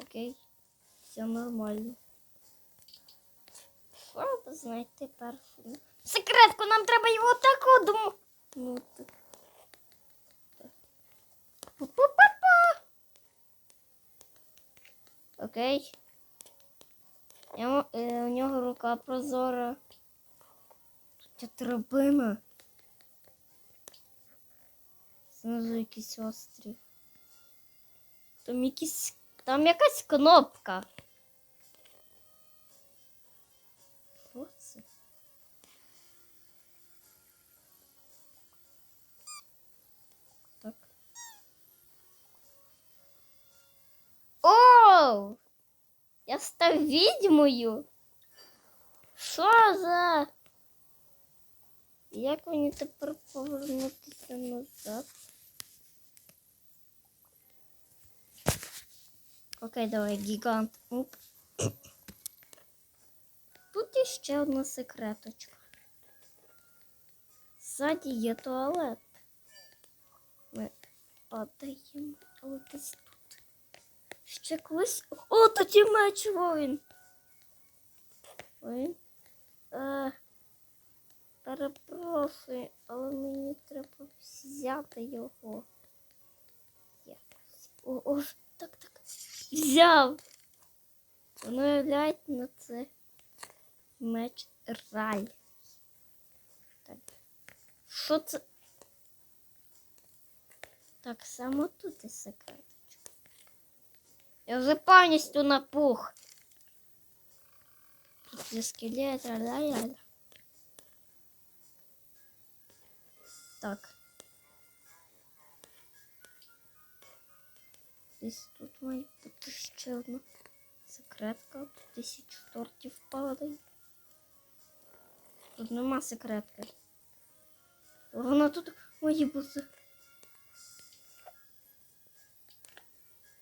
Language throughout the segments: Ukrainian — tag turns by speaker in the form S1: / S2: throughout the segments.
S1: Окей. Все нормально. Треба знайти першу. Секретку, нам треба його так. Пу-пу-пу-пу. Окей. Е, у нього рука прозора. Тут є драбина. Знизу якийсь острів. Там якісь. Там якась кнопка. Що це? Так. О! Я став відьмою. Що за? Як мені тепер повернутися назад? Окей, давай, гігант. Оп. Тут є ще одна секреточка. Ззаді є туалет. Ми падаємо, але десь тут. Ще колись. О, тут є меч воїн. Воїн. Е, перепрошую, але мені треба взяти його. Якось. О, о, так, так. Взяв. Воно являє на це меч рай. Так. Що це? Так само тут і секреточка. Я вже повністю напух. Тут є скелет, ля-ля-ля. Так. Десь тут має бути ще одна секретка. Тисячу тортів падає. Тут нема секретки. Вона тут має бути.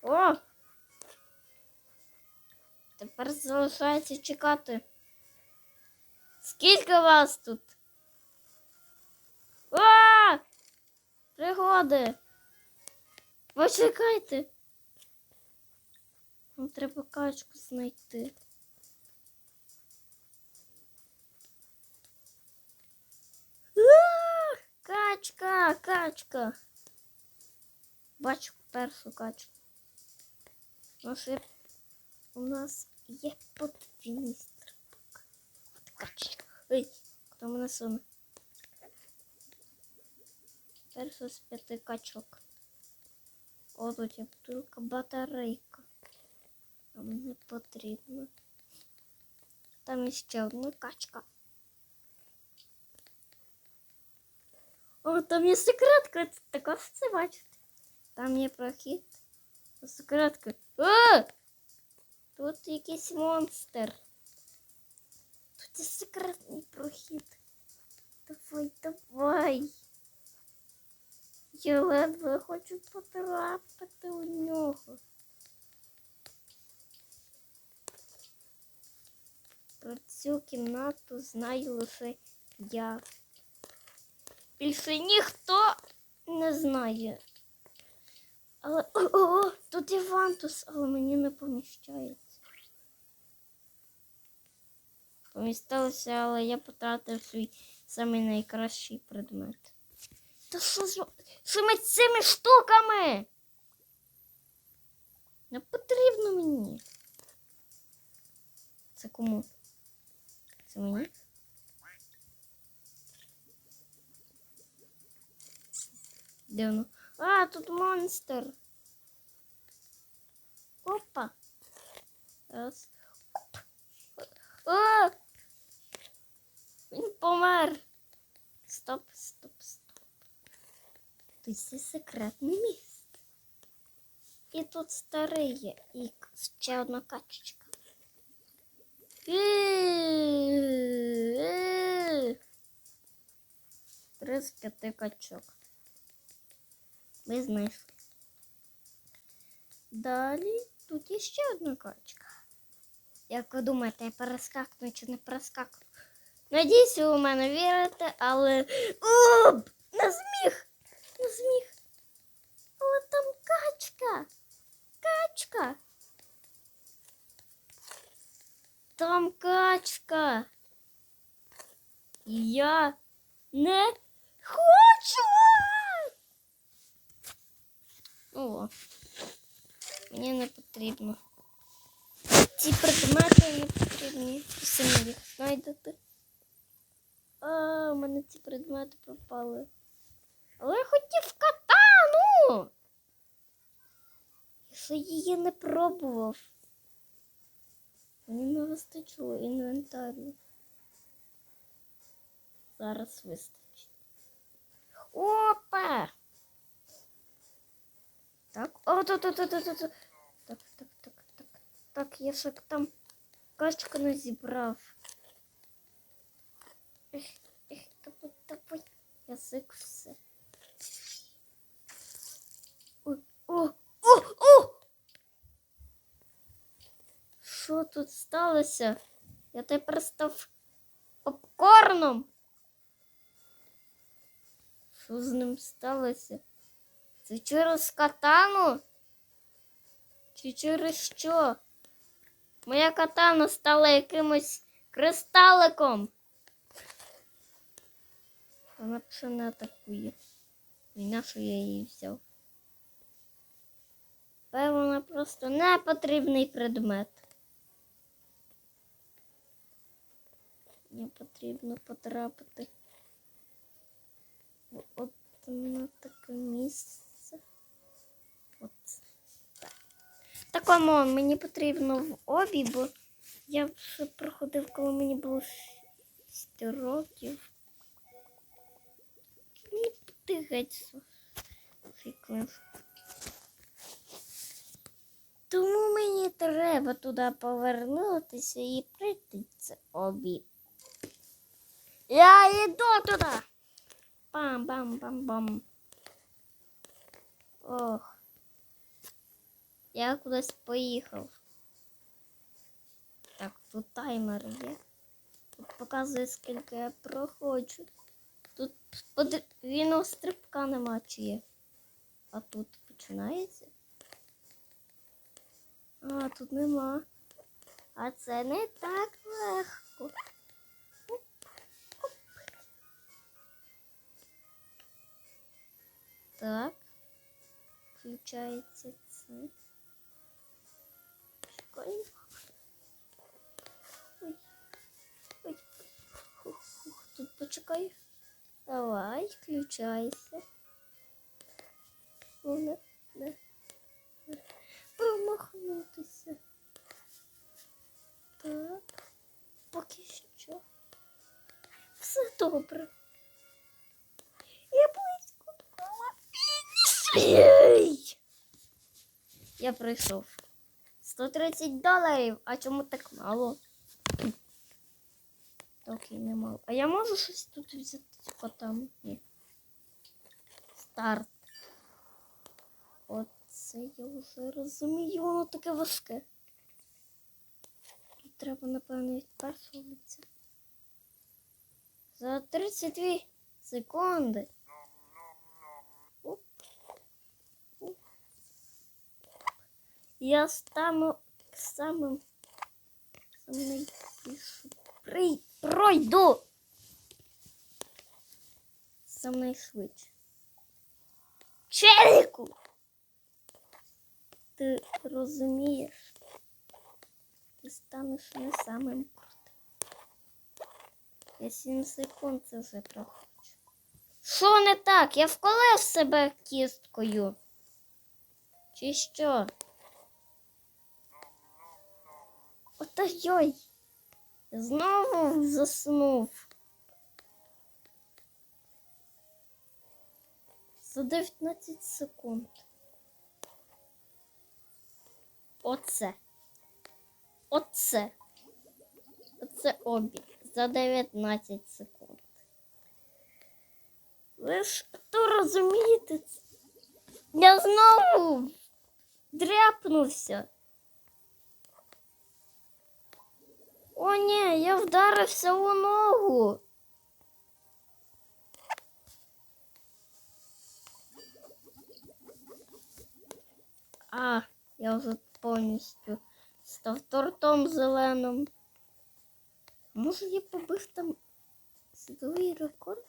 S1: О! Тепер залишається чекати. Скільки вас тут? А! Пригоди! Почекайте. Нам треба качку знайти. Качка, качка. Бачу першу качку. У нас є, у нас є подвійний стрибок. От качка. Ой, хто мене суне? Перша з п'яти качок. О, тут є бутилка батарейка. Нам не потрібно. Там ще одна качка. О, там є секретка. Це також це бачите. Там є прохід. Секретка. О! Тут якийсь монстр. Тут є секретний прохід. Давай, давай. Я ледве хочу потрапити у нього. Про цю кімнату знаю лише я. Більше ніхто не знає. Але о, о, о, тут є вантус, але мені не поміщається. Помістилося, але я потратив свій самий найкращий предмет. Та що з цими цими штуками? Не потрібно мені. Це кому? Це мені? Де? А, тут монстр. Опа. Раз. Оп. О! Він помер. Стоп, стоп, стоп. Тут є секретне місце. І тут старий є. І одна качечка. Е-е-е. Три з п'яти качок. Ми знайшли. Далі тут є ще одна качка. Як ви думаєте, я перескакну чи не перескакну? Надіюсь, ви у мене вірите, але. Оп! Не зміг! Не зміг! Але там качка! качка! там качка. Я не хочу. О, мені не потрібно. Ці предмети не потрібні. Самі їх знайдете. А, у мене ці предмети пропали. Але я хотів катану. Я ще її не пробував. Мені не вистачило інвентарю. Зараз вистачить. Опа! Так, о, тут, тут, тут, тут, тут. Так, так, так, так. Так, я ще там качку не зібрав. Ех, ех, давай, давай. Язик все. Тут сталося? Я тепер став попкорном. Що з ним сталося? Це через катану? Чи через що? Моя катана стала якимось кристаликом. Вона більше не атакує. І на що я її взяв? Певно, просто не потрібний предмет. Мені потрібно потрапити в от на таке місце. От. Так. Такому мені потрібно в обі, бо я вже проходив, коли мені було 6 років. Мені ти геть фіклив. Тому мені треба туди повернутися і прийти це обі. Я йду туди. Бам-бам-бам-бам. Ох. Я кудись поїхав. Так, тут таймер є. Тут показує, скільки я проходжу. Тут подвійного стрибка нема чи є. А тут починається. А, тут нема. А це не так легко. Включається це. Чекаємо. Ой. Ой. Хух, хух. Тут почекай. Давай, включайся. О, не, не. Промахнутися. Так. Поки що. Все добре. Я близько. Ей! Я прийшов. 130 доларів. А чому так мало? Окей, не мало. А я можу щось тут взяти потім? Ні. Старт. Оце я вже розумію, воно таке важке. Тут треба, напевно, відперсуватися. За 32 секунди. Оп. Оп. Я стану самим самим. Пройду. Сам найшвидше. Челіку! Ти розумієш? Ти станеш не самим крутим. Я 7 секунд це вже проходжу. Що не так? Я вколив себе кісткою. Чи що? Ото йой. Знову заснув. За 19 секунд. Оце. Оце. Оце обі. За 19 секунд. Ви ж то розумієте? Я знову дряпнувся. О, ні, я вдарився у ногу. А, я вже повністю став тортом зеленим. Може, я побив там світовий рекорд?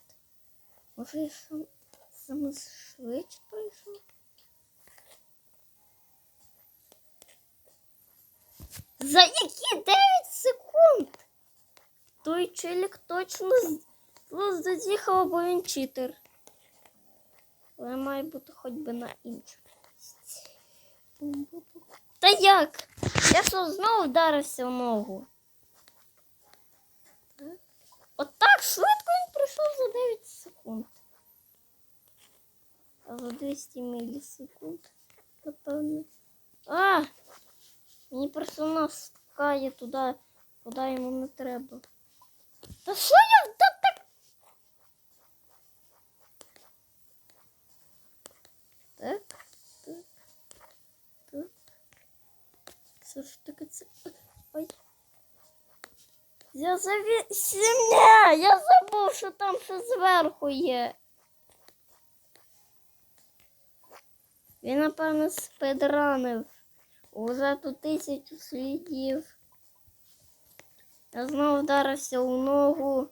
S1: Може, я сам, саме швидше пройшов? За які 9 секунд? Той челік точно з- з- бо він читер. Але має бути хоч би на іншу. Та як? Я що знову вдарився в ногу? От так швидко він пройшов за 9 секунд. А за 200 мілісекунд, напевно. А! Мені персонаж стукає туди, куди йому не треба. Та що я та так? Так, так. Це ж таке це. Ой. Я заві... Сім'я! Я забув, що там ще зверху є. Він, напевно, спидранив. Уже тут тисячу слідів. Я знову вдарився у ногу.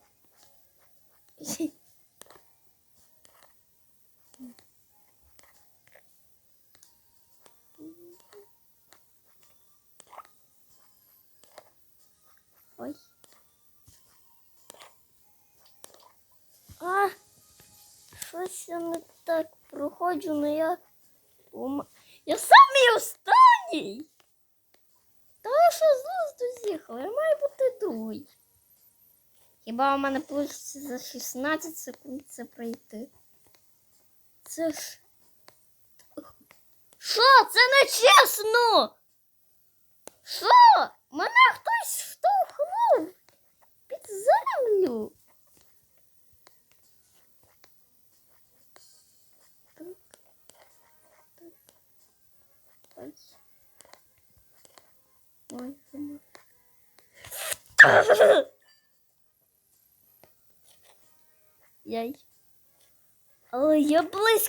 S1: Ой. А, щось я не так проходжу, але я. Я самий останній. Що з з'їхав, я маю бути другий. Хіба у мене вийде за 16 секунд це пройти? Це ж. Що? Це не чесно!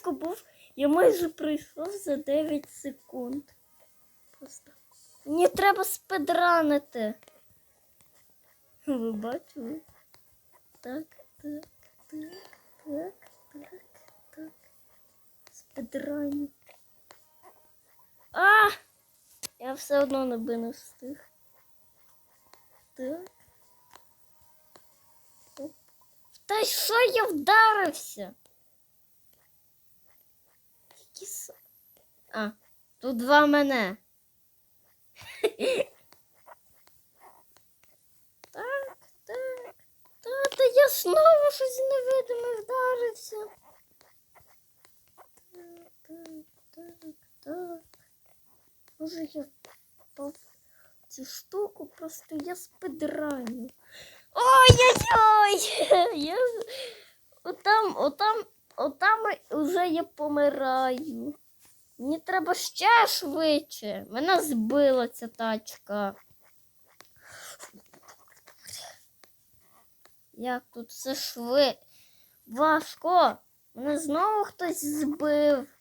S1: Близько був. Я майже пройшов за 9 секунд. Просто. Мені треба спидранити. Ви бачили? Так, так, так, так, так, так. Спидраню. А! Я все одно не би не встиг. Так. Та що я вдарився? Які с... А, тут два мене. Так, так. Та, та я знову щось невидиме вдарився. Так, так, так, так. Може я впав цю штуку, просто я спидраню. Ой-ой-ой! Я... Отам, отам, отам вже я помираю. Мені треба ще швидше. Мене збила ця тачка. Як тут все швидко? Важко. Мене знову хтось збив.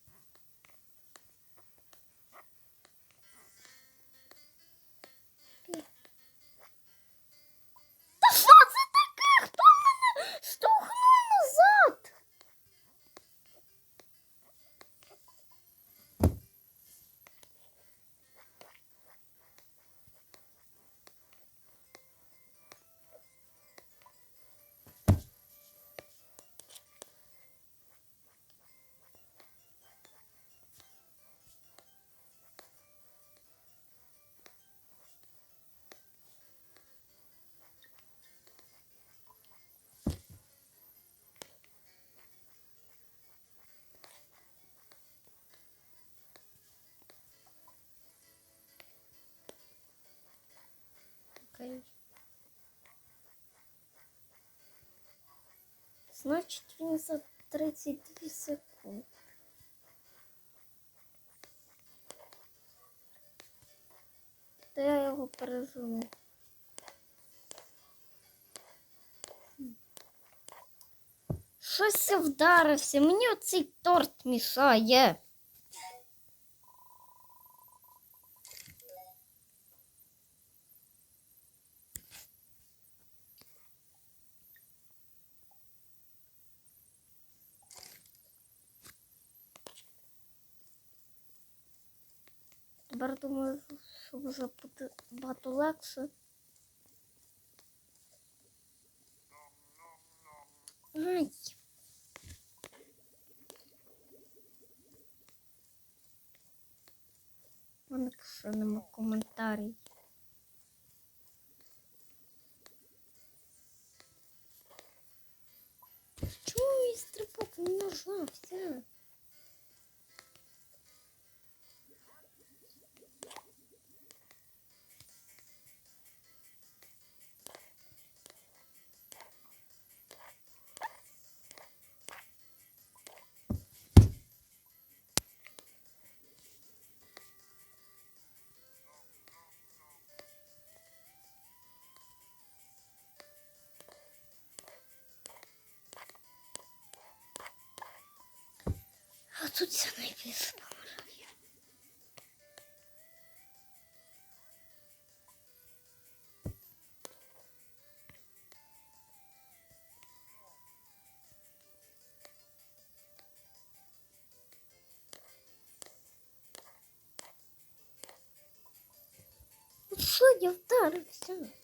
S1: Окей. Значить, він за 32 секунди. Та я його переживу. Щось я вдарився. Мені оцей торт мішає. Тепер думаю, що вже буде багато легше. Ай. У мене ще нема коментарів. Чому мій стрибок не нажався? А тут все написано. Ну Що я вдарився?